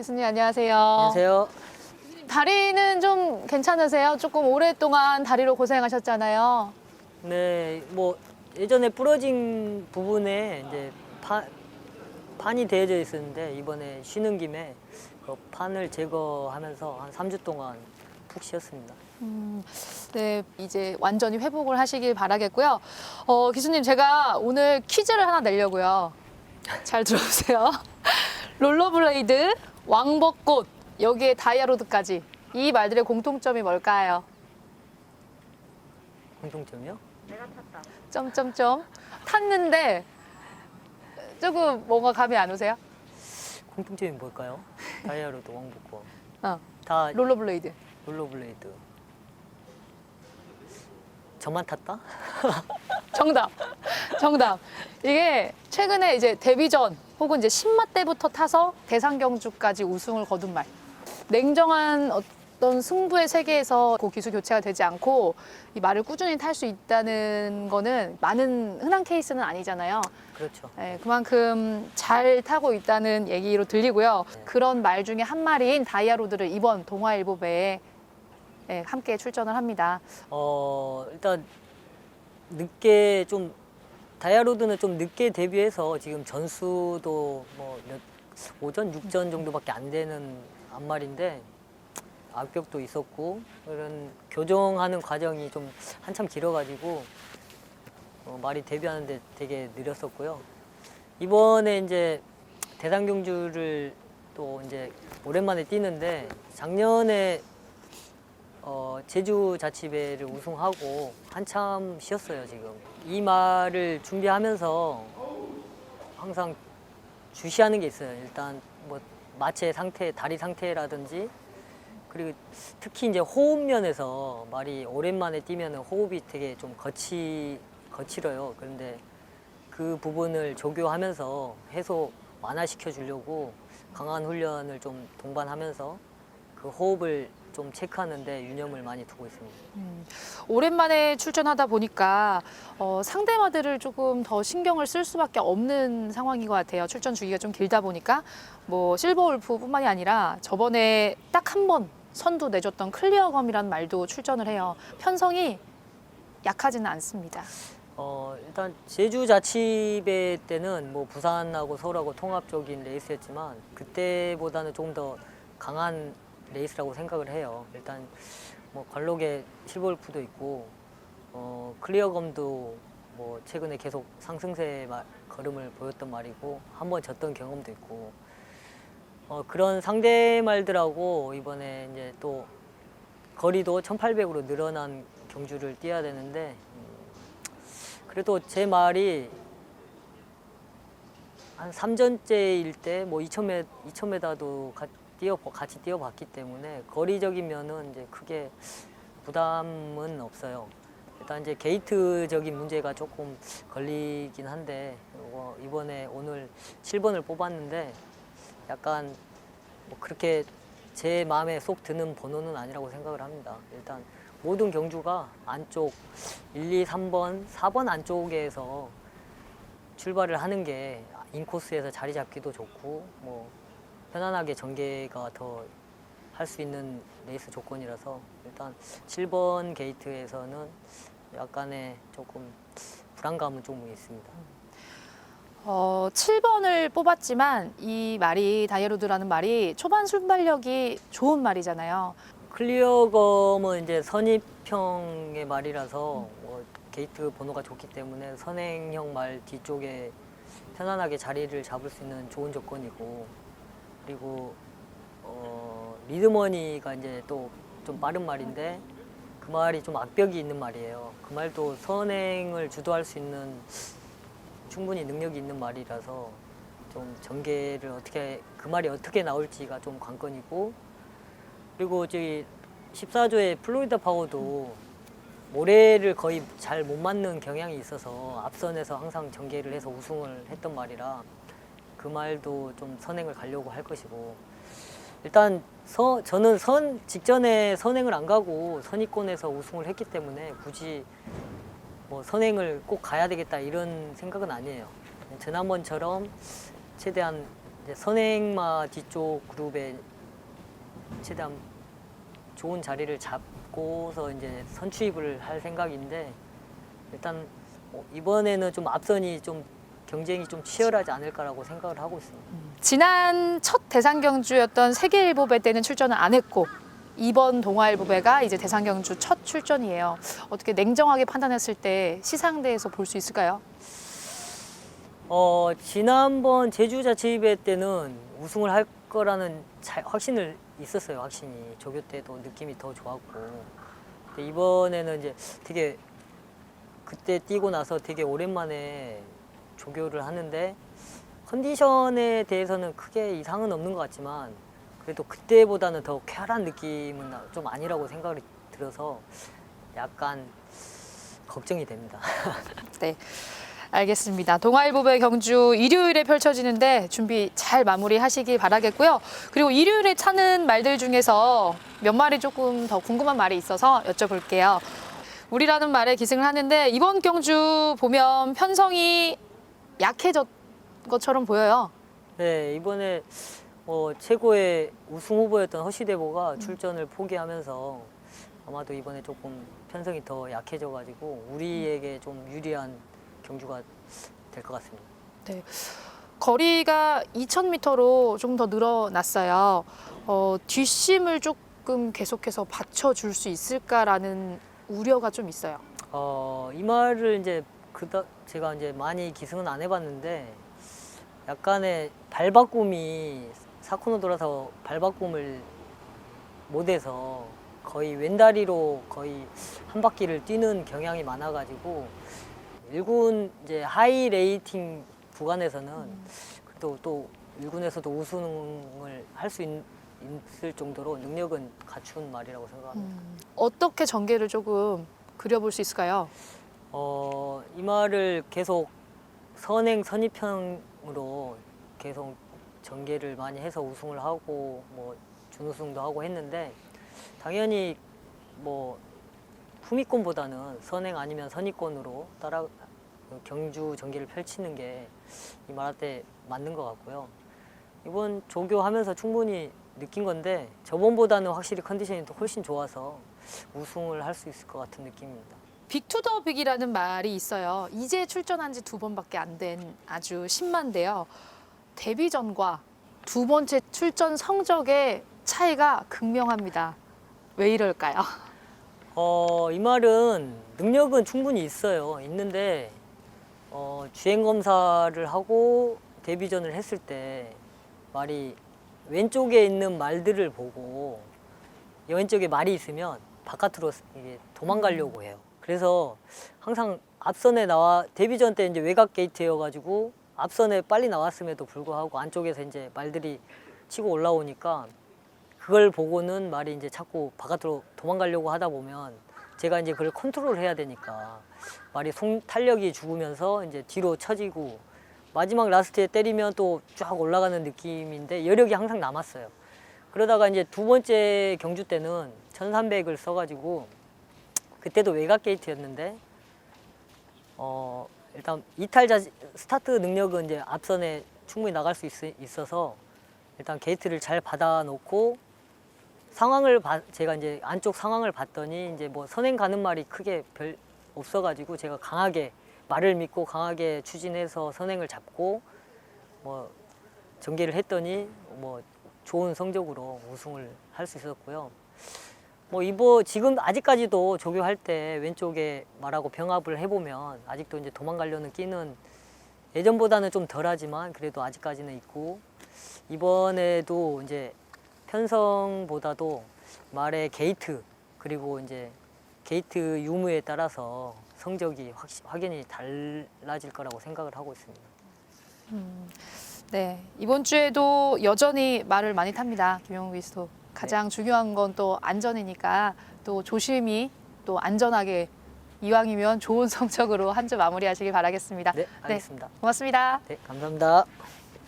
교수님 안녕하세요. 안녕하세요. 다리는 좀 괜찮으세요? 조금 오랫동안 다리로 고생하셨잖아요. 네, 뭐 예전에 부러진 부분에 이제 파, 판이 되어져 있었는데 이번에 쉬는 김에 그 판을 제거하면서 한 3주 동안 푹 쉬었습니다. 음, 네, 이제 완전히 회복을 하시길 바라겠고요. 어, 교수님 제가 오늘 퀴즈를 하나 내려고요. 잘 들어보세요. 롤러블레이드, 왕벚꽃, 여기에 다이아로드까지 이 말들의 공통점이 뭘까요? 공통점이요? 점점점 탔는데 조금 뭔가 감이 안 오세요? 공통점이 뭘까요? 다이아로드 왕복고 어, 다 롤러블레이드. 롤러블레이드. 저만 탔다? 정답. 정답. 이게 최근에 이제 데뷔 전 혹은 이제 신마 때부터 타서 대상 경주까지 우승을 거둔 말. 냉정한 어떤 승부의 세계에서 그 기수 교체가 되지 않고 이 말을 꾸준히 탈 수 있다는 거는 많은 흔한 케이스는 아니잖아요. 그렇죠. 예, 그만큼 잘 타고 있다는 얘기로 들리고요. 네. 그런 말 중에 한 마리인 다이아로드를 이번 동아일보배에 예, 함께 출전을 합니다. 어, 일단 늦게 좀 다이아로드는 좀 늦게 데뷔해서 지금 전수도 뭐 몇, 오전, 육전 정도밖에 안 되는 앞말인데 악벽도 있었고 그런 교정하는 과정이 좀 한참 길어가지고 어, 말이 데뷔하는데 되게 느렸었고요. 이번에 이제 대상 경주를 또 이제 오랜만에 뛰는데 작년에 어, 제주 자치배를 우승하고 한참 쉬었어요 지금. 이 말을 준비하면서 항상 주시하는 게 있어요. 일단 뭐 마체 상태 다리 상태라든지 그리고 특히 이제 호흡 면에서 말이 오랜만에 뛰면 호흡이 되게 좀 거치 거칠어요. 그런데 그 부분을 조교하면서 해소 완화시켜 주려고 강한 훈련을 좀 동반하면서 그 호흡을 좀 체크하는데 유념을 많이 두고 있습니다. 오랜만에 출전하다 보니까 어, 상대 마들을 조금 더 신경을 쓸 수밖에 없는 상황인 것 같아요. 출전 주기가 좀 길다 보니까 뭐 실버 울프뿐만이 아니라 저번에 딱 한 번 선두 내줬던 클리어검이라는 말도 출전을 해요. 편성이 약하지는 않습니다. 어, 일단 제주 자치배 때는 뭐 부산하고 서울하고 통합적인 레이스였지만 그때보다는 조금 더 강한 레이스라고 생각을 해요. 일단 뭐 관록에 실버울프도 있고 어, 클리어검도 뭐 최근에 계속 상승세 마- 걸음을 보였던 말이고 한 번 졌던 경험도 있고 어, 그런 상대 말들하고 이번에 이제 또 거리도 1800으로 늘어난 경주를 뛰어야 되는데 음, 그래도 제 말이 한 3전째일 때 뭐 2000m, 2000m도 뛰어 같이 뛰어봤기 때문에 거리적인 면은 이제 크게 부담은 없어요. 일단 이제 게이트적인 문제가 조금 걸리긴 한데 어, 이번에 오늘 7번을 뽑았는데 약간 뭐 그렇게 제 마음에 쏙 드는 번호는 아니라고 생각을 합니다. 일단 모든 경주가 안쪽 1, 2, 3번, 4번 안쪽에서 출발을 하는 게 인코스에서 자리 잡기도 좋고 뭐 편안하게 전개가 더 할 수 있는 레이스 조건이라서 일단 7번 게이트에서는 약간의 조금 불안감은 좀 있습니다. 어, 7번을 뽑았지만 이 말이 다이아로드라는 말이 초반 순발력이 좋은 말이잖아요. 클리어검은 이제 선입형의 말이라서 뭐 게이트 번호가 좋기 때문에 선행형 말 뒤쪽에 편안하게 자리를 잡을 수 있는 좋은 조건이고 그리고 어, 리드머니가 이제 또 좀 빠른 말인데 그 말이 좀 악벽이 있는 말이에요. 그 말도 선행을 주도할 수 있는 충분히 능력이 있는 말이라서 좀 전개를 어떻게 그 말이 어떻게 나올지가 좀 관건이고 그리고 저기 14조의 플로리다 파워도 모래를 거의 잘 못 맞는 경향이 있어서 앞선에서 항상 전개를 해서 우승을 했던 말이라 그 말도 좀 선행을 가려고 할 것이고 일단 서, 저는 선 직전에 선행을 안 가고 선입권에서 우승을 했기 때문에 굳이 뭐 선행을 꼭 가야 되겠다 이런 생각은 아니에요. 지난번처럼 최대한 선행마 뒤쪽 그룹에 최대한 좋은 자리를 잡고서 이제 선취입을 할 생각인데 일단 뭐 이번에는 좀 앞선이 좀 경쟁이 좀 치열하지 않을까라고 생각을 하고 있습니다. 지난 첫 대상 경주였던 세계 일보배 때는 출전을 안 했고 이번 동아일보배가 이제 대상 경주 첫 출전이에요. 어떻게 냉정하게 판단했을 때 시상대에서 볼 수 있을까요? 어, 지난번 제주 자치입회 때는 우승을 할 거라는 자- 확신을 있었어요. 확신이 조교 때도 느낌이 더 좋았고 근데 이번에는 이제 되게 그때 뛰고 나서 되게 오랜만에 조교를 하는데 컨디션에 대해서는 크게 이상은 없는 것 같지만 그래도 그때보다는 더 쾌활한 느낌은 좀 아니라고 생각이 들어서 약간 걱정이 됩니다. 네. 알겠습니다. 동아일보배 경주 일요일에 펼쳐지는데 준비 잘 마무리하시기 바라겠고요. 그리고 일요일에 차는 말들 중에서 몇 마리 조금 더 궁금한 말이 있어서 여쭤볼게요. 우리라는 말에 기승을 하는데 이번 경주 보면 편성이 약해졌 것처럼 보여요. 네, 이번에 어, 최고의 우승 후보였던 허시대보가 출전을 포기하면서 아마도 이번에 조금 편성이 더 약해져가지고 우리에게 좀 유리한 경주가 될 것 같습니다. 네. 거리가 2,000m로 좀 더 늘어났어요. 어, 뒷심을 조금 계속해서 받쳐줄 수 있을까라는 우려가 좀 있어요. 어, 이 말을 이제 그다 제가 이제 많이 기승은 안 해봤는데 약간의 발바꿈이 사코노 돌아서 발바꿈을 못해서 거의 왼다리로 거의 한 바퀴를 뛰는 경향이 많아가지고 일군 이제 하이 레이팅 구간에서는 또 또 일군에서도 우승을 할 수 있을 정도로 능력은 갖춘 말이라고 생각합니다. 음, 어떻게 전개를 조금 그려볼 수 있을까요? 어, 이 말을 계속 선행 선입형으로 계속 전개를 많이 해서 우승을 하고 뭐 준우승도 하고 했는데 당연히 뭐 후미권보다는 선행 아니면 선입권으로 따라 경주 전개를 펼치는 게이 말할 때 맞는 것 같고요. 이번 조교하면서 충분히 느낀 건데 저번보다는 확실히 컨디션이 더 훨씬 좋아서 우승을 할 수 있을 것 같은 느낌입니다. 빅투더 빅이라는 말이 있어요. 이제 출전한 지 두 번밖에 안 된 아주 신만데요. 데뷔 전과 두 번째 출전 성적의 차이가 극명합니다. 왜 이럴까요? 어, 이 말은 능력은 충분히 있어요. 있는데 어, 주행 검사를 하고 데뷔전을 했을 때 말이 왼쪽에 있는 말들을 보고 이 왼쪽에 말이 있으면 바깥으로 도망가려고 해요. 그래서 항상 앞선에 나와 데뷔전 때 이제 외곽 게이트여가지고 앞선에 빨리 나왔음에도 불구하고 안쪽에서 이제 말들이 치고 올라오니까 그걸 보고는 말이 이제 자꾸 바깥으로 도망가려고 하다 보면 제가 이제 그걸 컨트롤 해야 되니까 말이 송 탄력이 죽으면서 이제 뒤로 처지고 마지막 라스트에 때리면 또 쫙 올라가는 느낌인데 여력이 항상 남았어요. 그러다가 이제 두 번째 경주 때는 1300을 써가지고 그때도 외곽 게이트였는데 어 일단 이탈자 스타트 능력은 이제 앞선에 충분히 나갈 수 있, 있어서 일단 게이트를 잘 받아놓고 상황을 봐, 제가 이제 안쪽 상황을 봤더니 이제 뭐 선행 가는 말이 크게 별 없어가지고 제가 강하게 말을 믿고 강하게 추진해서 선행을 잡고 뭐 전개를 했더니 뭐 좋은 성적으로 우승을 할 수 있었고요. 뭐 이번 지금 아직까지도 조교할 때 왼쪽에 말하고 병합을 해보면 아직도 이제 도망가려는 끼는 예전보다는 좀 덜하지만 그래도 아직까지는 있고 이번에도 이제 편성보다도 말의 게이트 그리고 이제 게이트 유무에 따라서 성적이 확, 확연히 달라질 거라고 생각을 하고 있습니다. 네, 이번 주에도 여전히 말을 많이 탑니다. 김영우 위스도. 가장 중요한 건 또 안전이니까 또 조심히 또 안전하게 이왕이면 좋은 성적으로 한 주 마무리하시길 바라겠습니다. 네, 알겠습니다. 고맙습니다. 네, 감사합니다.